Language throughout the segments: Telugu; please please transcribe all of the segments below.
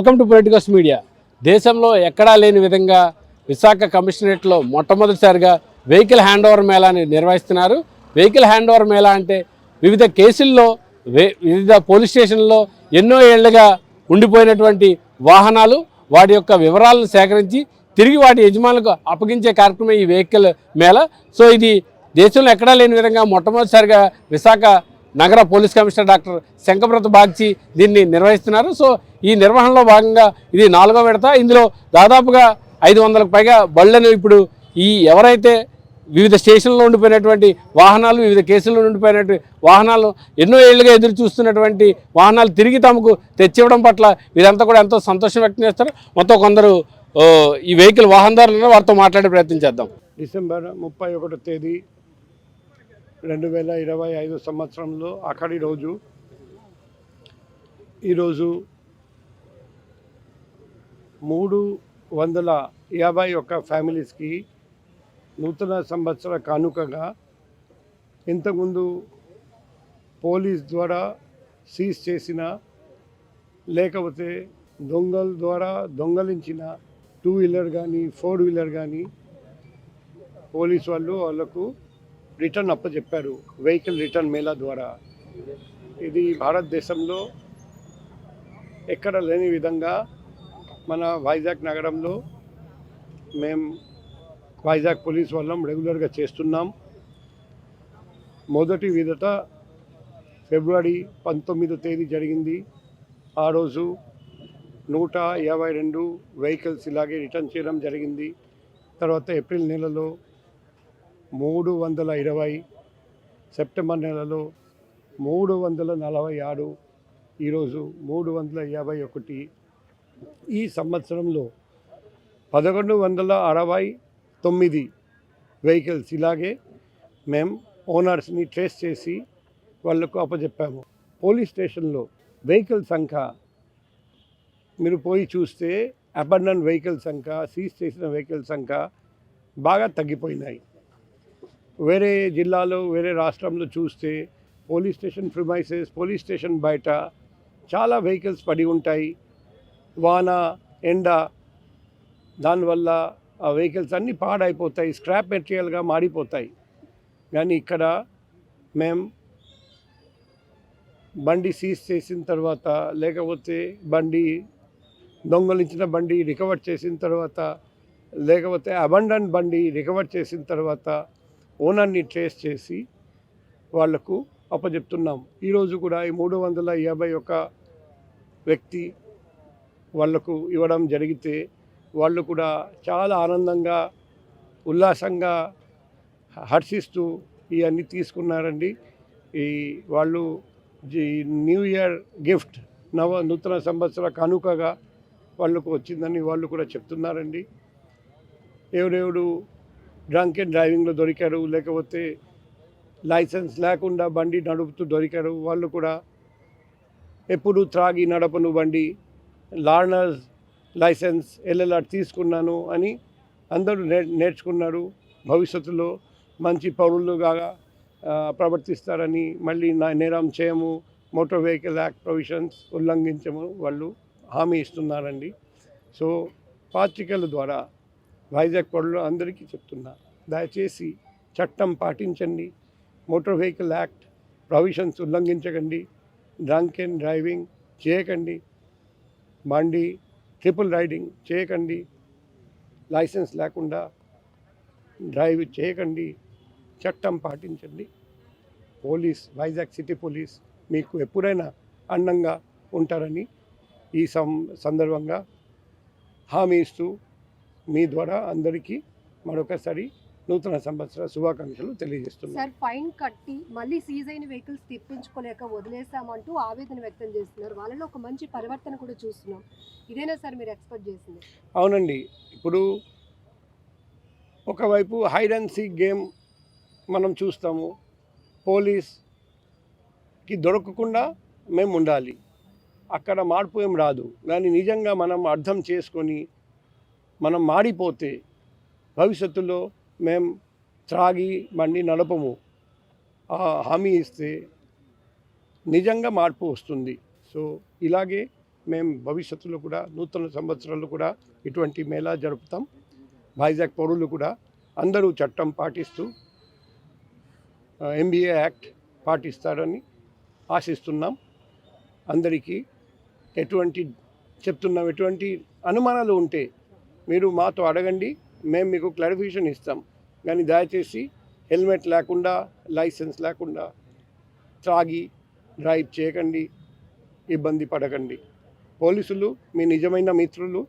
Welcome to politicals media. దేశంలో ఎక్కడా లేని విధంగా విశాఖ కమిషనరేట్లో మొట్టమొదటిసారిగా వెహికల్ హ్యాండ్ ఓవర్ మేళాని నిర్వహిస్తున్నారు. వెహికల్ హ్యాండ్ ఓవర్ మేళా అంటే వివిధ కేసుల్లో వే- వివిధ పోలీస్ స్టేషన్లో ఎన్నో ఏళ్ళుగా ఉండిపోయినటువంటి వాహనాలు వాటి యొక్క వివరాలను సేకరించి తిరిగి వాటి యజమానులకు అప్పగించే కార్యక్రమం ఈ వెహికల్ మేళ. సో ఇది దేశంలో ఎక్కడా లేని విధంగా మొట్టమొదటిసారిగా విశాఖ నగర police commissioner doctor Shankhabrata Bagchi దీన్ని నిర్వహిస్తున్నారు. సో ఈ నిర్వహణలో భాగంగా ఇది నాలుగో విడత. ఇందులో దాదాపుగా ఐదు వందలకు పైగా బళ్ళను ఇప్పుడు ఈ ఎవరైతే వివిధ స్టేషన్లో ఉండిపోయినటువంటి వాహనాలు వివిధ కేసుల్లో ఉండిపోయినటువంటి వాహనాలు ఎన్నో ఏళ్ళుగా ఎదురు చూస్తున్నటువంటి వాహనాలు తిరిగి తమకు తెచ్చివ్వడం పట్ల వీరంతా కూడా ఎంతో సంతోషం వ్యక్తం చేస్తారు. మొత్తం కొందరు ఈ వెహికల్ వాహనదారులను వారితో మాట్లాడే ప్రయత్నం చేద్దాం. డిసెంబర్ ముప్పై ఒకటో తేదీ రెండు వేల ఇరవై ఐదు సంవత్సరంలో అక్కడి రోజు ఈరోజు మూడు వందల యాభై ఒక్క ఫ్యామిలీస్కి నూతన సంవత్సర కానుకగా ఇంతకుముందు పోలీస్ ద్వారా సీజ్ చేసిన లేకపోతే దొంగల ద్వారా దొంగలించిన టూ వీలర్ కానీ ఫోర్ వీలర్ కానీ పోలీస్ వాళ్ళు వాళ్ళకు రిటర్న్ అప్పచెప్పారు వెహికల్ రిటర్న్ మేళా ద్వారా. ఇది భారతదేశంలో ఎక్కడ లేని విధంగా మన వైజాగ్ నగరంలో మేము వైజాగ్ పోలీస్ వాళ్ళం రెగ్యులర్గా చేస్తున్నాం. మొదటి విడత ఫిబ్రవరి పంతొమ్మిదో తేదీ జరిగింది. ఆ రోజు నూట యాభై రెండు వెహికల్స్ ఇలాగే రిటర్న్ చేయడం జరిగింది. తర్వాత ఏప్రిల్ నెలలో మూడు వందల ఇరవై సెప్టెంబర్ నెలలో మూడు వందల నలభై ఆరు ఈరోజు మూడు వందల యాభై ఒకటి. ఈ సంవత్సరంలో పదకొండు వందల అరవై తొమ్మిది వెహికల్స్ ఇలాగే మేము ఓనర్స్ని ట్రేస్ చేసి వాళ్ళకు అప్పచెప్పాము పోలీస్ స్టేషన్లో వెహికల్ సంఖ్య మీరు పోయి చూస్తే అబండన్ వెహికల్ సంఖ్య సీజ్ చేసిన వెహికల్ సంఖ్య బాగా తగ్గిపోయినాయి. వేరే జిల్లాలో వేరే రాష్ట్రంలో చూస్తే police station premises police station బయట చాలా వెహికల్స్ పడి ఉంటాయి. వాన ఎండ దానివల్ల ఆ వెహికల్స్ అన్నీ పాడైపోతాయి స్క్రాప్ మెటీరియల్గా మారిపోతాయి కానీ ఇక్కడ మేము బండి సీజ్ చేసిన తర్వాత లేకపోతే బండి దొంగలించిన బండి రికవర్ చేసిన తర్వాత లేకపోతే అబండన్ బండి రికవర్ చేసిన తర్వాత ఓనర్ని ట్రేస్ చేసి వాళ్ళకు అప్పచెప్తున్నాం ఈరోజు కూడా ఈ మూడు వందల యాభై ఒక వ్యక్తి వాళ్ళకు ఇవ్వడం జరిగితే వాళ్ళు కూడా చాలా ఆనందంగా ఉల్లాసంగా హర్షిస్తూ ఇవన్నీ తీసుకున్నారండి. ఈ వాళ్ళు న్యూ ఇయర్ గిఫ్ట్ నవ నూతన సంవత్సర కానుకగా వాళ్ళకు వచ్చిందని వాళ్ళు కూడా చెప్తున్నారండి. ఎవరెవరు డ్రంక్ అండ్ డ్రైవింగ్లో దొరికారు లేకపోతే లైసెన్స్ లేకుండా బండి నడుపుతూ దొరికారు వాళ్ళు కూడా ఎప్పుడు త్రాగి నడపను బండి లార్నర్స్ లైసెన్స్ ఎల్ఎల్ఆర్ తీసుకున్నాను అని అందరూ నే నేర్చుకున్నారు. భవిష్యత్తులో మంచి పౌరులుగా ప్రవర్తిస్తారని మళ్ళీ నా నేరం చేయము మోటార్ వెహికల్ యాక్ట్ ప్రొవిజన్స్ ఉల్లంఘించము వాళ్ళు హామీ ఇస్తున్నారండి. సో పాత్రికల ద్వారా వైజాగ్ పౌరులు అందరికీ చెప్తున్నా దయచేసి చట్టం పాటించండి. మోటార్ వెహికల్ యాక్ట్ ప్రొవిషన్స్ ఉల్లంఘించకండి. డ్రంక్ అండ్ డ్రైవింగ్ చేయకండి. బండి ట్రిపుల్ రైడింగ్ చేయకండి. లైసెన్స్ లేకుండా డ్రైవ్ చేయకండి. చట్టం పాటించండి. పోలీస్ వైజాగ్ సిటీ పోలీస్ మీకు ఎప్పుడైనా అండంగా ఉంటారని ఈ సందర్భంగా హామీ ఇస్తూ మీ ద్వారా అందరికీ మరొకసారి నూతన సంవత్సర శుభాకాంక్షలు తెలియజేస్తున్నాను. సార్ ఫైన్ కట్టి మళ్ళీ సీజ్ అయిన వెహికల్స్ తెప్పించుకోలేక వదిలేసామంటూ ఆవేదన వ్యక్తం చేస్తున్నారు. వాళ్ళలో ఒక మంచి పరివర్తన కూడా చూస్తున్నాం. ఇదేనా సార్ మీరు ఎక్స్పెక్ట్ చేసింది? అవునండి. ఇప్పుడు ఒకవైపు హైడ్ అండ్ సీక్ గేమ్ మనం చూస్తాము. పోలీస్కి దొరకకుండా మేము ఉండాలి అక్కడ మార్పు ఏం రాదు. కానీ నిజంగా మనం అర్థం చేసుకొని మనం మాడిపోతే భవిష్యత్తులో మేము త్రాగి బండి నడపము. ఆ హామీ ఇస్తే నిజంగా మార్పు వస్తుంది. సో ఇలాగే మేము భవిష్యత్తులో కూడా నూతన సంవత్సరాలు కూడా ఇటువంటి మేళా జరుపుతాం. వైజాగ్ పౌరులు కూడా అందరూ చట్టం పాటిస్తూ ఎంబీఏ యాక్ట్ పాటిస్తారని ఆశిస్తున్నాం. అందరికీ ఎటువంటి చెప్తున్నాం ఎటువంటి అనుమానాలు ఉంటే మీరు మాతో అడగండి మేము మీకు క్లారిఫికేషన్ ఇస్తాం. కానీ దయచేసి హెల్మెట్ లేకుండా లైసెన్స్ లేకుండా త్రాగి డ్రైవ్ చేయకండి ఇబ్బంది పడకండి. పోలీసులు మీ నిజమైన మిత్రులు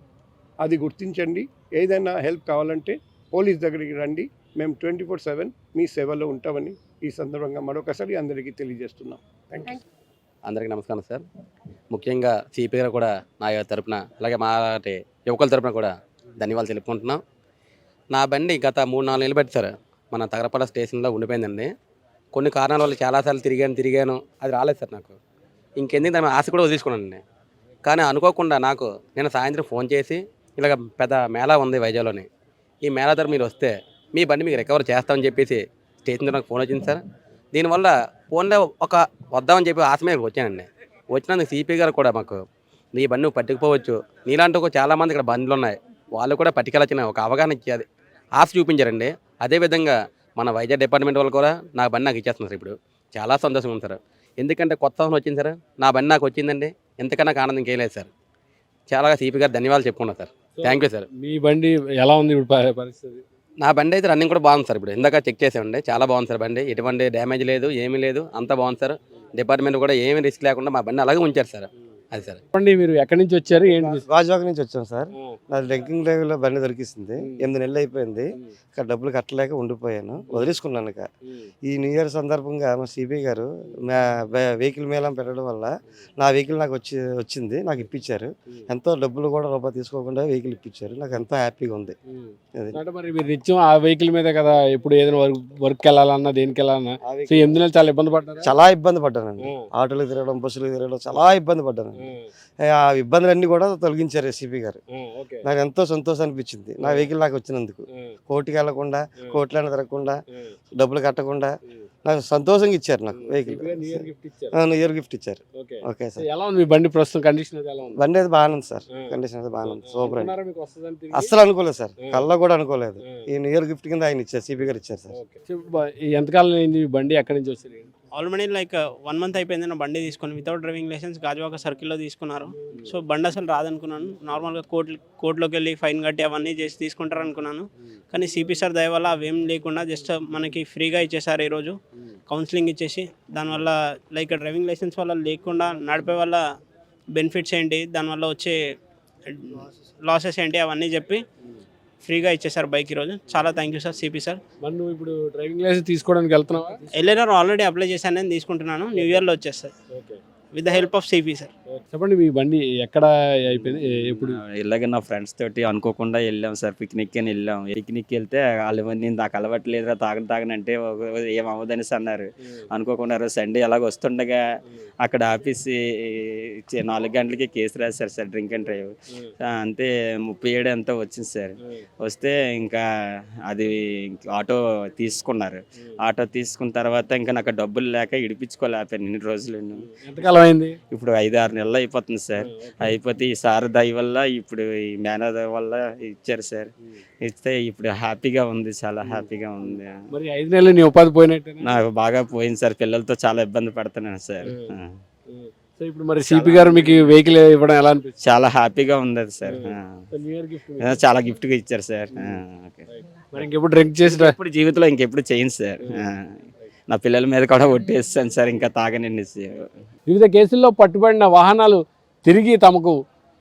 అది గుర్తించండి. ఏదైనా హెల్ప్ కావాలంటే పోలీస్ దగ్గరికి రండి. మేము ట్వంటీ ఫోర్ సెవెన్ మీ సేవలో ఉంటామని ఈ సందర్భంగా మరొకసారి అందరికీ తెలియజేస్తున్నాం. థ్యాంక్ యూ అందరికీ నమస్కారం సార్. ముఖ్యంగా సిపి గారు కూడా నా తరపున అలాగే మా యువకుల తరపున కూడా ధన్యవాదాలు తెలుపుకుంటున్నాం. నా బండి గత మూడు నాలుగు నెలలు పెట్టి సార్ మన తగరపడ స్టేషన్లో ఉండిపోయిందండి. కొన్ని కారణాల వల్ల చాలాసార్లు తిరిగాను తిరిగాను అది రాలేదు సార్ నాకు. ఇంకెందుకు దాని ఆశ కూడా వదిలేసుకున్నానండి. కానీ అనుకోకుండా నాకు నేను సాయంత్రం ఫోన్ చేసి ఇలాగ పెద్ద మేళా ఉంది వైజాగ్లోని ఈ మేళా తరపు మీరు వస్తే మీ బండి మీకు రికవర్ చేస్తామని చెప్పేసి స్టేషన్ ద్వారా నాకు ఫోన్ వచ్చింది సార్. దీనివల్ల ఫోన్లో ఒక వద్దామని చెప్పి ఆశ మీద వచ్చానండి. వచ్చినందుకు సిపి గారు కూడా మాకు నీ బండి నువ్వు పట్టుకుపోవచ్చు. నీలాంటి ఒక చాలామంది ఇక్కడ బండ్లు ఉన్నాయి. వాళ్ళు కూడా పట్టుకెళ్ళొచ్చిన ఒక అవగాహన ఇచ్చేది. ఆశ చూపించారండి. అదేవిధంగా మన వైజాగ్ డిపార్ట్మెంట్ వాళ్ళు కూడా నా బండి నాకు ఇచ్చేస్తున్నారు ఇప్పుడు. చాలా సంతోషంగా ఉంది సార్. ఎందుకంటే కొత్త సంవత్సరం వచ్చింది సార్. నా బండి నాకు వచ్చిందండి. ఎంతకన్నా ఆనందం చేయలేదు సార్. చాలా సిపి గారు ధన్యవాదాలు చెప్పుకున్నాను సార్. థ్యాంక్ యూ సార్ మీ బండి ఎలా ఉంది ఇప్పుడు పరిస్థితి? నా బండి అయితే రన్నింగ్ కూడా బాగుంది సార్ ఇప్పుడు. ఇందాక చెక్ చేసామండి. చాలా బాగుంది సార్ బండి. ఎటువంటి డ్యామేజ్ లేదు ఏమీ లేదు. అంతా బాగుంది సార్. డిపార్ట్మెంట్ కూడా ఏమీ రిస్క్ లేకుండా మా బండి అలాగే ఉంచారు సార్. అది సార్. చెప్పండి మీరు ఎక్కడి నుంచి వచ్చారు ఏంటి గాజువాక నుంచి వచ్చాం సార్. నాది డ్రింకింగ్ డ్రైవ్లో బండి దొరికిస్తుంది. ఎనిమిది నెలలు అయిపోయింది. ఇక్కడ డబ్బులు కట్టలేక ఉండిపోయాను. వదిలేసుకున్నాను ఇక. ఈ న్యూ ఇయర్ సందర్భంగా మా సిబి గారు వెహికల్ మేళం పెట్టడం వల్ల నా వెహికల్ నాకు వచ్చి వచ్చింది. నాకు ఇప్పించారు. ఎంతో డబ్బులు కూడా రూపాయి తీసుకోకుండా వెహికల్ ఇప్పించారు. నాకు ఎంతో హ్యాపీగా ఉంది. అంటే మరి మీరు నిత్యం ఆ వెహికల్ మీద కదా ఎప్పుడు ఏదైనా వర్క్ వర్క్ వెళ్ళాలన్నా దేనికి వెళ్ళాలన్నా. ఎనిమిది నెలలు చాలా ఇబ్బంది పడ్డారా? చాలా ఇబ్బంది పడ్డానండి. ఆటోలు తిరగడం బస్సులు తిరగడం చాలా ఇబ్బంది పడ్డాను ఆ, ఇబ్బందులన్నీ కూడా తొలగించారు సిబి గారు. ఆ, ఓకే. నాకు ఎంతో సంతోషం అనిపించింది. నా వెహికల్ నాకు వచ్చినందుకు. కోర్టుకి వెళ్ళకుండా ఆ, కోర్టులను తిరగకుండా డబ్బులు కట్టకుండా. నాకు సంతోషంగా ఇచ్చారు నాకు వెహికల్. ఇయర్ గిఫ్ట్ ఇచ్చారు. ఓకే. సార్. ఎలా ఉంది మీ బండి ప్రస్తుతం? కండిషన్ బండి అయితే బాగానే ఉంది సార్. కండిషన్ అయితే బాగానే ఉంది. సూపర్ అండి? అస్సలు అనుకోలేదు సార్. కళ్ళ కూడా అనుకోలేదు. ఈ ఇయర్ గిఫ్ట్ కింద ఆయన ఇచ్చారు సిపి గారు ఇచ్చారు సార్. ఎంతకాలం అయింది బండి? ఎక్కడి నుంచి వచ్చింది ఆల్రెడీ లైక్ వన్ మంత్ అయిపోయింది నా బండి తీసుకొని. వితౌట్ డ్రైవింగ్ లైసెన్స్ గాజువాక సర్కిల్లో తీసుకున్నారు. సో బండి అసలు రాదనుకున్నాను. నార్మల్గా కోర్ట్ కోర్టులోకి వెళ్ళి ఫైన్ కట్టి అవన్నీ చేసి తీసుకుంటారు అనుకున్నాను కానీ సిపి సార్ దయ వల్ల అవేం లేకుండా జస్ట్ మనకి ఫ్రీగా ఇచ్చేసారు ఈరోజు. కౌన్సిలింగ్ ఇచ్చేసి దానివల్ల లైక్ డ్రైవింగ్ లైసెన్స్ వల్ల లేకుండా నడిపే వల్ల బెనిఫిట్స్ ఏంటి దానివల్ల వచ్చే లాసెస్ ఏంటి అవన్నీ చెప్పి ఫ్రీగా ఇచ్చేసారు బైక్ ఈరోజు. చాలా thank you sir CP sir మరి నువ్వు ఇప్పుడు డ్రైవింగ్ లైసెన్స్ తీసుకోవడానికి వెళ్తున్నావా? ఎల్ఎన్ఆర్ ఆల్రెడీ అప్లై చేశాను నేను తీసుకుంటున్నాను. న్యూ ఇయర్లో వచ్చేస్తుంది okay with the help of CP sir చెప్పండి మీ బండి ఎక్కడ అయిపోయింది? ఎప్పుడు? ఇలాగే నా ఫ్రెండ్స్ తోటి అనుకోకుండా వెళ్ళాం సార్ పిక్నిక్ అని వెళ్ళాం. పిక్నిక్ వెళ్తే వాళ్ళు నేను నాకు తాగను తాగనంటే ఒక- ఏం అవ్వదనేసి అన్నారు. అనుకోకుండా రోజు సండే అలాగ వస్తుండగా అక్కడ ఆఫీస్ నాలుగు గంటలకి కేసు రాశారు సార్ డ్రింక్ అండ్ డ్రైవ్. అంతే ముప్పై ఏడు ఎంతో వచ్చింది సార్. వస్తే ఇంకా అది ఆటో తీసుకున్నారు. ఆటో తీసుకున్న తర్వాత ఇంకా నాకు డబ్బులు లేక ఇడిపించుకోలేకపోయాను ఇన్ని రోజులు. ఎంతకాలం అయింది? ఇప్పుడు ఐదు ఆరు నెలలు అయిపోతుంది సార్. అయిపోతే ఈ సార్ దయ వల్ల ఇప్పుడు ఈ మేనేజర్ వల్ల ఇచ్చారు సార్. ఇస్తే ఇప్పుడు హ్యాపీగా ఉంది చాలా హ్యాపీగా ఉంది. మరి ఐదు నెలలు నీ ఉపాధి పోయినట్టేనా? నాకు బాగా పోయింది సార్. పిల్లలతో చాలా ఇబ్బంది పడుతున్నాను సార్. సో ఇప్పుడు మరి సిపి గారు మీకు వెహికల్ ఇవ్వడం ఎలా అనిపిస్తుంది? చాలా హ్యాపీగా ఉంది సార్. ఇయర్ గిఫ్ట్ చాలా గిఫ్ట్గా ఇచ్చారు సార్. మరి ఇంకెప్పుడు డ్రింక్ చేసి రా- ఇప్పుడు జీవితంలో ఇంకెప్పుడు చేయను సార్. నా పిల్లల మీద కూడా ఒట్టేస్తాను సార్ ఇంకా తాగనండి వివిధ కేసుల్లో పట్టుబడిన వాహనాలు తిరిగి తమకు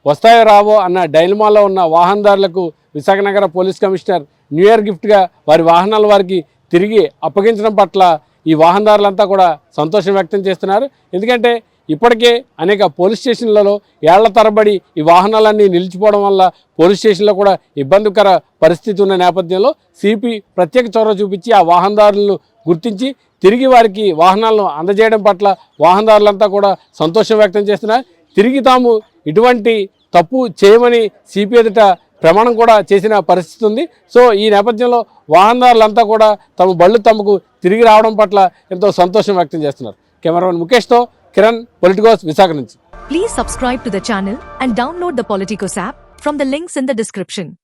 వస్తాయో రావో అన్న డైలమాలో ఉన్న వాహనదారులకు విశాఖనగర పోలీస్ కమిషనర్ న్యూ ఇయర్ గిఫ్ట్గా వారి వాహనాల వారికి తిరిగి అప్పగించడం పట్ల ఈ వాహనదారులంతా కూడా సంతోషం వ్యక్తం చేస్తున్నారు. ఎందుకంటే ఇప్పటికే అనేక పోలీస్ స్టేషన్లలో ఏళ్ళ తరబడి ఈ వాహనాలన్నీ నిలిచిపోవడం వల్ల పోలీస్ స్టేషన్లో కూడా ఇబ్బందికర పరిస్థితి ఉన్న నేపథ్యంలో సిపి ప్రత్యేక చొరవ చూపించి ఆ వాహనదారులను గుర్తించి తిరిగి వారికి వాహనాలను అందజేయడం పట్ల వాహనదారులంతా కూడా సంతోషం వ్యక్తం చేస్తున్నారు. తిరిగి తాము ఇటువంటి తప్పు చేయమని సిపి ఎదుట ప్రమాణం కూడా చేసిన పరిస్థితి ఉంది. సో ఈ నేపథ్యంలో వాహనదారులంతా కూడా తమ బళ్ళు తమకు తిరిగి రావడం పట్ల ఎంతో సంతోషం వ్యక్తం చేస్తున్నారు. కెమెరామెన్ ముఖేష్తో కిరణ్ పొలిటికోస్ విశాఖ నుంచి. Please subscribe to the channel and download the Politicos app from the links in the description